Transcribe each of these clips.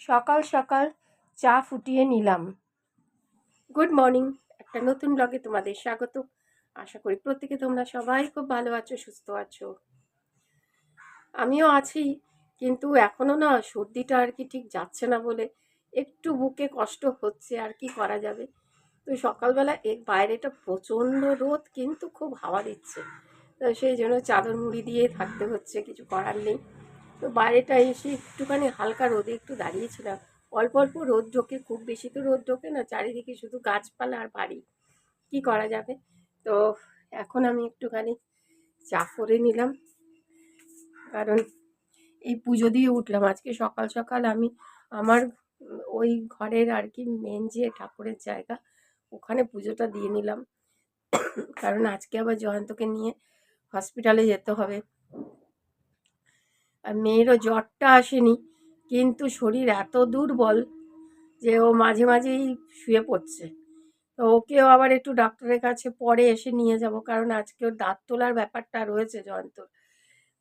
সকাল সকাল চা ফুটিয়ে নিলাম। গুড মর্নিং একটা নতুন ব্লগে তোমাদের স্বাগত। আশা করি প্রত্যেকে তোমরা সবাই খুব ভালো আছো, সুস্থ আছো। আমিও আছি, কিন্তু এখনও না সর্দিটা আর কি ঠিক যাচ্ছে না বলে একটু বুকে কষ্ট হচ্ছে, আর কি করা যাবে? তো সকালবেলা এক বাইরেটা প্রচণ্ড রোদ, কিন্তু খুব হাওয়া দিচ্ছে। তো সেই জন্য চাদর মুড়ি দিয়ে থাকতে হচ্ছে, কিছু করার নেই। তো বাইরেটা এসে একটুখানি হালকা রোদে একটু দাঁড়িয়েছিলাম। অল্প অল্প রোদ ঢোকে, খুব বেশি তো রোদ ঢোকে না, চারিদিকে শুধু গাছপালা আর বাড়ি। কি করা যাবে? তো এখন আমি একটুখানি চা করে নিলাম। কারণ এই পুজো দিয়ে উঠলাম। আজকে সকাল সকাল আমি আমার ওই ঘরের আর কি মেন যে ঠাকুরের জায়গা, ওখানে পুজোটা দিয়ে নিলাম। কারণ আজকে আবার জয়ন্তকে নিয়ে হসপিটালে যেতে হবে। আর মেয়েরও জ্বরটা আসেনি, কিন্তু শরীর এত দুর্বল যে ও মাঝে মাঝেই শুয়ে পড়ছে। তো ওকেও আবার একটু ডাক্তারের কাছে পরে এসে নিয়ে যাব, কারণ আজকে ওর দাঁত তোলার ব্যাপারটা রয়েছে জয়ন্তর।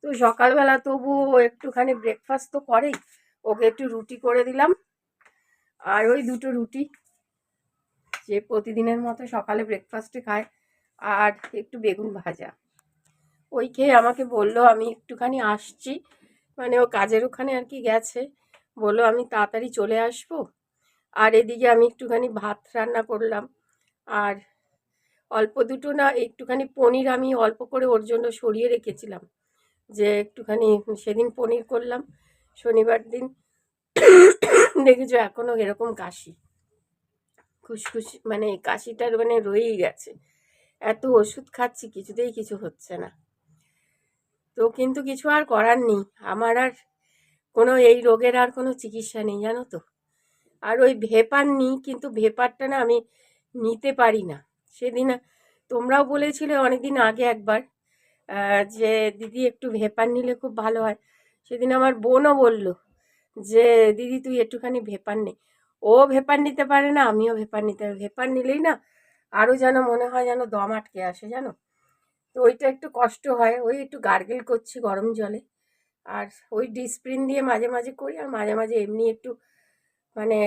তো সকালবেলা তবু ও একটুখানি ব্রেকফাস্ট তো করেই, ওকে একটু রুটি করে দিলাম, আর ওই দুটো রুটি যে প্রতিদিনের মতো সকালে ব্রেকফাস্টে খায়, আর একটু বেগুন ভাজা। ওই খেয়ে আমাকে বলল, আমি একটুখানি আসছি মানে ও কাজের ওখানে আর কি গেছে। বলো আমি তাড়াতাড়ি চলে আসব। আর এদিকে আমি একটুখানি ভাত রান্না করলাম। আর অল্প দুটো না, একটুখানি পনির আমি অল্প করে ওর জন্য সরিয়ে রেখেছিলাম। যে একটুখানি সেদিন পনির করলাম, শনিবার দিন। দেখেছ এখনও এরকম কাশি। খুসখুস মানে কাশিটার মানে রয়েই গেছে। এত ওষুধ খাচ্ছি, কিছুতেই কিছু হচ্ছে না। তো কিন্তু কিছু আর করার নেই। আমার আর কোনো এই রোগের আর কোনো চিকিৎসা নেই, জানো তো। আর ওই ভেপার নিই, কিন্তু ভেপারটা না আমি নিতে পারি না। সেদিন তোমরাও বলেছিলে অনেকদিন আগে একবার যে দিদি একটু ভেপার নিলে খুব ভালো হয়। সেদিন আমার বোনও বলল যে, দিদি, তুই একটুখানি ভেপার নে। ও ভেপার নিতে পারে না, আমিও ভেপার নিতে ভেপার নিলেই না আরও যেন মনে হয় যেন দম আটকে আসে, জানো? তো ওইটা একটু কষ্ট হয়, ওই একটু গার্গেল করছি গরম জলে। আর ওই ডিসপ্রিন দিয়ে মাঝে মাঝে করি, আর মাঝে মাঝে এমনি একটু মানে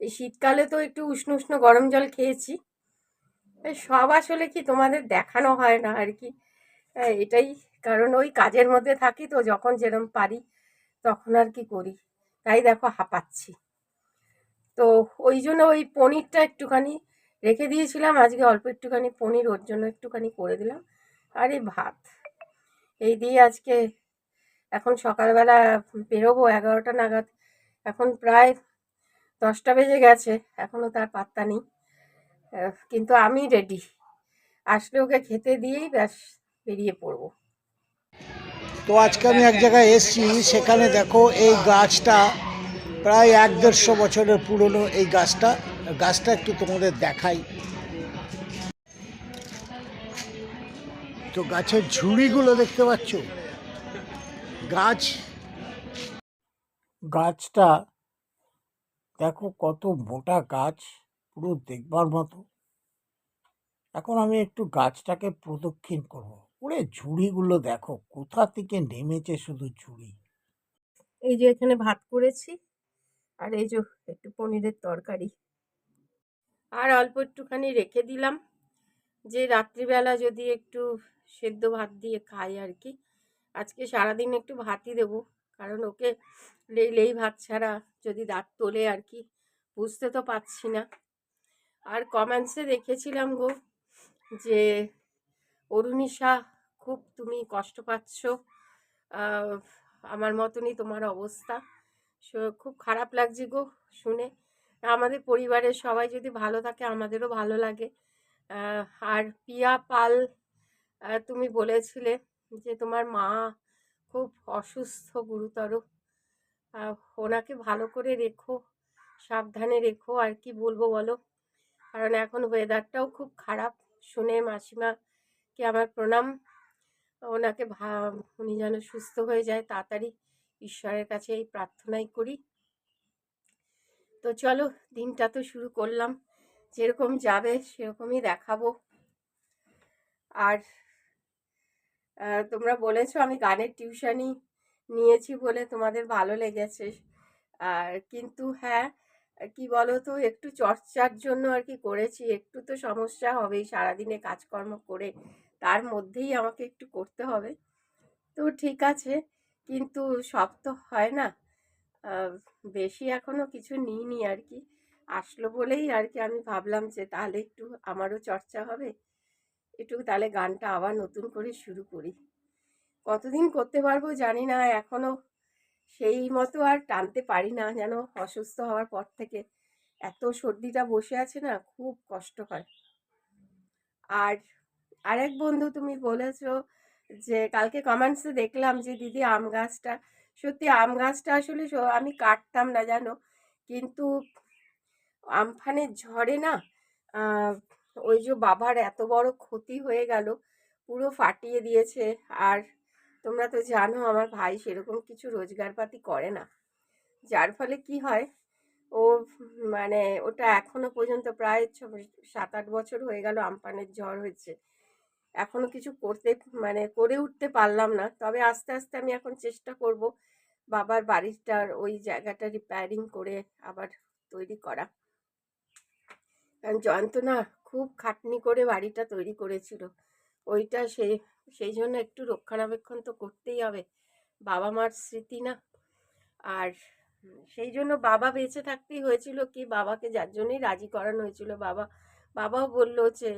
এই শীতকালে তো একটু উষ্ণ উষ্ণ গরম জল খেয়েছি। সব আসলে কি তোমাদের দেখানো হয় না আর কি? এটাই কারণ ওই কাজের মধ্যে থাকি তো যখন যেরম পারি তখন আর কি করি। তাই দেখো হাঁপাচ্ছি। তো ওই জন্য ওই পনিরটা একটুখানি রেখে দিয়েছিলাম। আজকে অল্প একটুখানি পনির ওর জন্য একটুখানি করে দিলাম। আর এই ভাত! এই দিয়ে আজকে এখন সকালবেলা বেরোবো এগারোটা নাগাদ। এখন প্রায় দশটা বেজে গেছে এখনও তার পাত্তা নেই। কিন্তু আমি রেডি আসলে ওকে খেতে দিয়েই ব্যাস বেরিয়ে পড়ব। তো আজকে আমি এক জায়গায় এসেছি সেখানে দেখো এই গাছটা প্রায় এক দেড়শো বছরের পুরনো এই গাছটা। গাছটা একটু তোমাদের দেখাই। তো গাছের ঝুড়িগুলো দেখতে পাচ্ছ? গাছ। গাছটা, দেখো কত মোটা গাছ, পুরো দেখবার মতো। এখন আমি একটু গাছটাকে প্রদক্ষিণ করব। ওরে ঝুড়িগুলো দেখো, কোথা থেকে নেমেছে শুধু ঝুড়ি? এই যে এখানে ভাত করেছি আর এই যে একটু পনিরের তরকারি। আর অল্প একটুখানি রেখে দিলাম। যে রাত্রিবেলা যদি একটু সেদ্ধ ভাত দিয়ে খাই আর কি, আজকে সারাদিন একটু ভাতই দেবো। কারণ ওকে লেই লেই ভাত ছাড়া যদি দাঁত তোলে আর কি, বুঝতে তো পারছি না। আর কমেন্টসে দেখেছিলাম গো যে অরুণিশা খুব তুমি কষ্ট পাচ্ছ। আমার মতনই তোমার অবস্থা। খুব খারাপ লাগছে গো শুনে। আমাদের পরিবারের সবাই যদি ভালো থাকে, আমাদেরও ভালো লাগে। আর পিয়া পাল তুমি বলেছিলে যে তোমার মা খুব অসুস্থ, গুরুতর। ওনাকে ভালো করে রেখো, সাবধানে রেখো, আর কি বলব বলো? কারণ এখন ওয়েদারটাও খুব খারাপ। শুনে মাসিমাকে আমার প্রণাম। ওনাকে ভা, উনি যেন সুস্থ হয়ে যায় তাড়াতাড়ি। ঈশ্বরের কাছে এই প্রার্থনাই করি। তো চলো, দিনটা তো শুরু করলাম। যেরকম যাবে, সেরকমই দেখাবো। আর তোমরা বলেছ আমি গানের টিউশনই নিয়েছি বলে তোমাদের ভালো লেগেছে। আর কিন্তু হ্যাঁ কি বলো তো একটু চর্চার জন্য আর কি করেছি। একটু তো সমস্যা হবেই সারাদিনে কাজকর্ম করে। তার মধ্যেই আমাকে একটু করতে হবে। তো ঠিক আছে কিন্তু সব তো হয় না। বেশি এখনও কিছু নিইনি আর কি আসলো বলেই আর কি আমি ভাবলাম যে তাহলে একটু আমারও চর্চা হবে। একটু তাহলে গানটা আবার নতুন করে শুরু করি। কতদিন করতে পারব জানি না, এখনও সেই মতো আর টানতে পারি না যেন অসুস্থ হওয়ার পর থেকে। এত সর্দিটা বসে আছে না, খুব কষ্ট হয়। আর আরেক বন্ধু তুমি বলেছ যে কালকে কমেন্টসে দেখলাম যে, দিদি, আম গাছটা, সত্যি আম গাছটা আসলে আমি কাটতাম না জানো? কিন্তু আমফানের ঝড়ে না ওই যে বাবার এত বড় ক্ষতি হয়ে গেল, পুরো ফাটিয়ে দিয়েছে। আর তোমরা তো জানো, আমার ভাই সেরকম কিছু রোজগারপাতি করে না। যার ফলে কি হয়, ও মানে ওটা এখনও পর্যন্ত প্রায় সাত আট বছর হয়ে গেল আমপানের ঝড় হয়েছে। এখনও কিছু করতে মানে করে উঠতে পারলাম না। তবে আস্তে আস্তে আমি এখন চেষ্টা করব বাবার বাড়িটার ওই জায়গাটা রিপেয়ারিং করে আবার তৈরি করা। কারণ জয়ন্ত না খুব খাটনি করে বাড়িটা তৈরি করেছিল। ওইটা সেই সেই জন্য একটু রক্ষণাবেক্ষণ তো করতেই হবে। বাবা মার স্মৃতি না। আর সেই জন্য বাবা বেঁচে থাকতেই হয়েছিল কি, বাবাকে যার জন্যই রাজি করানো হয়েছিল। বাবা, বাবাও বলল যে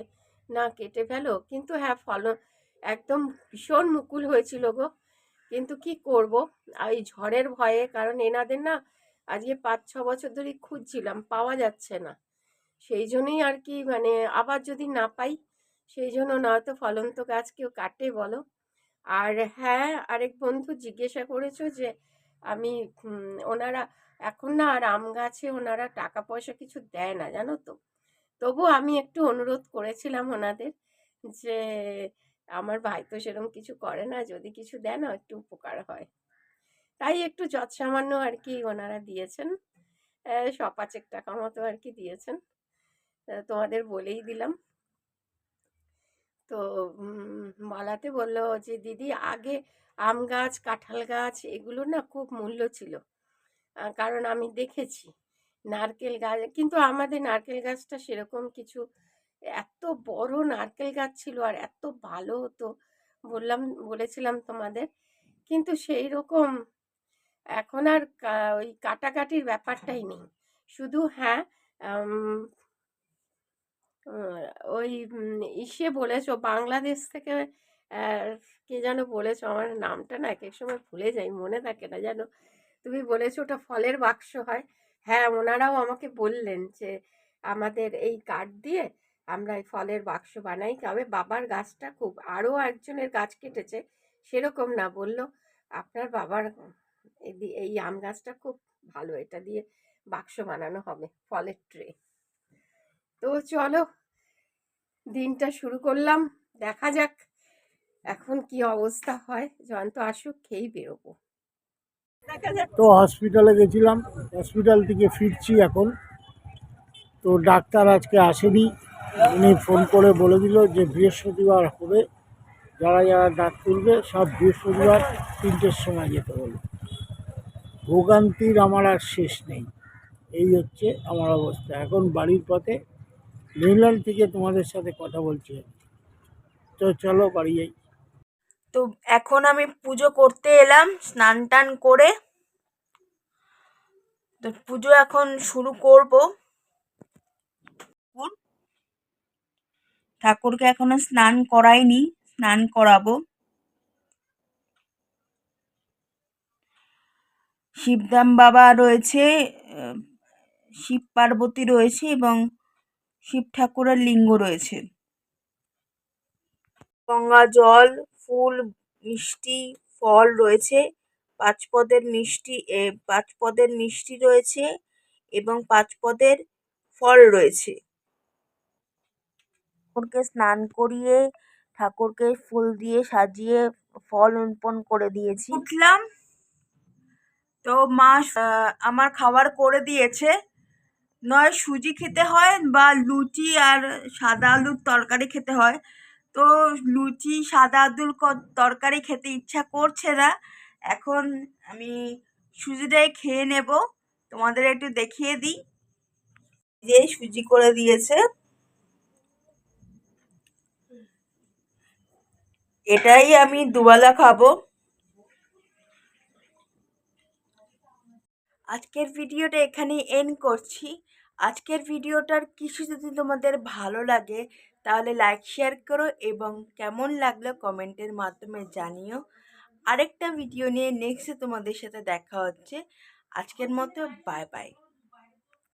না কেটে ফেলো। কিন্তু হ্যাঁ ফলন একদম ভীষণ মুকুল হয়েছিল গো। কিন্তু কি করব? এই ঝড়ের ভয়ে, কারণ এনাদের না আজকে পাঁচ, ছ বছর ধরে খুঁজছিলাম, পাওয়া যাচ্ছে না। সেই জন্যই আর কি মানে আবার যদি না পাই, সেই জন্য না নয়তো ফলন্ত গাছ কেউ কাটে, বলো। আর হ্যাঁ আরেক বন্ধু জিজ্ঞাসা করেছ যে, আমি ওনারা, এখন না আর আম গাছে ওনারা টাকা পয়সা কিছু দেয় না, জানো তো? তবু আমি একটু অনুরোধ করেছিলাম ওনাদের যে আমার ভাই তো সেরকম কিছু করে না যদি কিছু দেন একটু উপকার হয়। তাই একটু যৎসামান্য আর কি ওনারা দিয়েছেন। আহ, শ পাঁচেক টাকা মতো আর কি দিয়েছেন তোমাদের বলেই দিলাম। তো উম, বলাতে বলল যে দিদি আগে আম গাছ কাঁঠাল গাছ এগুলো না খুব মূল্য ছিল। কারণ আমি দেখেছি। নারকেল গাছ, কিন্তু আমাদের নারকেল গাছটা সেরকম কিছু, এত বড় নারকেল গাছ ছিল আর এত ভালো হতো বললাম, বলেছিলাম তোমাদের। কিন্তু সেই রকম এখন আর ওই কাটাকাটির ব্যাপারটাই নেই। শুধু হ্যাঁ ওই ইসে বলেছ, বাংলাদেশ থেকে কে যেন বলেছ, আমার নামটা না এক এক সময় ভুলে যাই, মনে থাকে না যেন। তুমি বলেছ ওটা ফলের বাক্স হয়। হ্যাঁ ওনারাও আমাকে বললেন যে, আমাদের এই কাঠ দিয়ে আমরা এই ফলের বাক্স বানাই। তবে বাবার গাছটা খুব, আরও একজনের গাছ কেটেছে, সেরকম না বলল আপনার বাবার এই আম গাছটা খুব ভালো, এটা দিয়ে বাক্স বানানো হবে, ফলের ট্রে। তো চলো, দিনটা শুরু করলাম, দেখা যাক এখন কি অবস্থা হয় জয়ন্ত আসুক খেয়েই বেরোবো। তো হসপিটালে গেছিলাম। হসপিটাল থেকে ফিরছি এখন। তো ডাক্তার আজকে আসেনি। উনি ফোন করে বলে দিল যে বৃহস্পতিবার হবে। যারা যারা ডাক তুলবে, সব বৃহস্পতিবার তিনটের সময় যেতে বলে। ভোগান্তির আমার আর শেষ নেই। এই হচ্ছে আমার অবস্থা। এখন বাড়ির পথে মেইনল্যান্ড থেকে তোমাদের সাথে কথা বলছি তো চলো বাড়ি যাই। তো এখন আমি পুজো করতে এলাম, স্নান টান করে। তো পুজো এখন শুরু করব। ঠাকুরকে এখনও স্নান করাইনি, স্নান করাবো। শিবদাম বাবা রয়েছে শিব পার্বতী রয়েছে এবং শিব ঠাকুরের লিঙ্গ রয়েছে। গঙ্গা জল ফুল, মিষ্টি, ফল রয়েছে। পাঁচ পদের মিষ্টি, এ পাঁচ পদের মিষ্টি রয়েছে এবং পাঁচ পদের ফল রয়েছে। ঠাকুরকে স্নান করিয়ে, ঠাকুরকে ফুল দিয়ে সাজিয়ে ফল অর্পণ করে দিয়েছি। উঠলাম। তো মা আমার খাবার করে দিয়েছে। নয় সুজি খেতে হয় বা লুচি আর সাদা আলুর তরকারি খেতে হয়। তো লুচি, সাদা আদুল তরকারি খেতে ইচ্ছা করছে না। এখন আমি সুজিটাই খেয়ে নেব। তোমাদের একটু দেখিয়ে দিই। যে সুজি করে দিয়েছে। এটাই আমি দুবেলা খাব। আজকের ভিডিওটা এখানেই এন্ড করছি। আজকের ভিডিওটার কিছু যদি তোমাদের ভালো লাগে তাহলে লাইক শেয়ার করো এবং কেমন লাগল কমেন্টের মাধ্যমে জানিও। আরেকটা ভিডিও নিয়ে নেক্সটে তোমাদের সাথে দেখা হচ্ছে। আজকের মতো বাই বাই